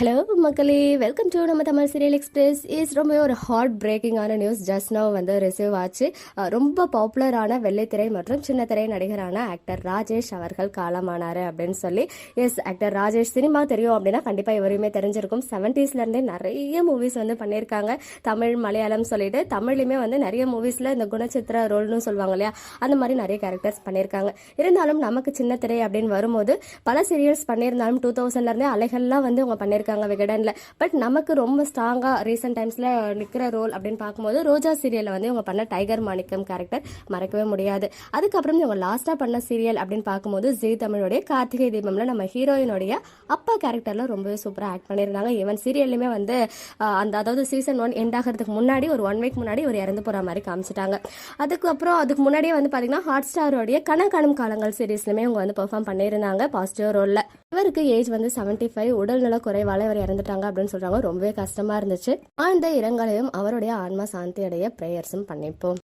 Hello மக்களே. Welcome to நம்ம Tamil serial express is ரொம்ப ஒரு ஹார்ட் பிரேக்கிங்கான நியூஸ் ஜஸ்ட் நோ வந்து ரிசீவ் ஆச்சு. ரொம்ப பாப்புலரான வெள்ளைத்திரை மற்றும் சின்னத்திரை நடிகரான ஆக்டர் ராஜேஷ் அவர்கள் காலமானாரு அப்படின்னு சொல்லி எஸ் ஆக்டர் ராஜேஷ் சினிமா தெரியும் அப்படின்னா கண்டிப்பாக இவரையுமே தெரிஞ்சிருக்கும். செவன்டீஸ்லேருந்தே நிறைய மூவிஸ் வந்து பண்ணியிருக்காங்க. தமிழ் மலையாளம் சொல்லிட்டு தமிழ்லையுமே வந்து நிறைய மூவிஸில் இந்த குணச்சித்திர ரோல்னு சொல்லுவாங்க இல்லையா? அந்த மாதிரி நிறைய கேரக்டர்ஸ் பண்ணியிருக்காங்க. இருந்தாலும் நமக்கு சின்ன திரை அப்படின்னு வரும்போது பல சீரியல்ஸ் பண்ணியிருந்தாலும் டூ தௌசண்ட்லேருந்தே அலைகள்லாம் வந்து அவங்க பண்ணியிருக்காங்க. விகடனில். பட் நமக்கு ரொம்ப ஸ்ட்ராங்காக ரீசெண்ட் டைம்ஸில் நிற்கிற ரோல் அப்படின்னு பார்க்கும்போது ரோஜா சீரியலில் வந்து இவங்க பண்ண டைகர் மாணிக்கம் கேரக்டர் மறக்கவே முடியாது. அதுக்கப்புறம் இவங்க லாஸ்ட்டாக பண்ண சீரியல் அப்படின்னு பார்க்கும்போது ஜி தமிழுடைய கார்த்திகை தீபம்ல நம்ம ஹீரோயினுடைய அப்பா கேரக்டரில் ரொம்பவே சூப்பராக ஆக்ட் பண்ணியிருந்தாங்க. ஈவன் சீரியல்லையுமே வந்து அந்த அதாவது சீசன் ஒன் எண்ட் ஆகிறதுக்கு முன்னாடி ஒரு ஒன் வீக் முன்னாடி ஒரு இறந்து போகிற மாதிரி காமிச்சிட்டாங்க. அதுக்கப்புறம் அதுக்கு முன்னாடியே வந்து பார்த்தீங்கன்னா ஹாட் ஸ்டாரோடைய கணக்காணும் காலங்கள் சீரீஸ்லையுமே இவங்க வந்து பெர்ஃபார்ம் பண்ணியிருந்தாங்க பாசிட்டிவ் ரோலில் இவருக்கு ஏஜ் வந்து 75 ஃபைவ் உடல்நல குறைவால இவர் இறந்துட்டாங்க அப்படின்னு சொல்றாங்க. ரொம்பவே கஷ்டமா இருந்துச்சு. ஆழ்ந்த இரங்கலையும் அவருடைய ஆன்மா சாந்தி அடைய ப்ரேயர்ஸும் பண்ணிப்போம்.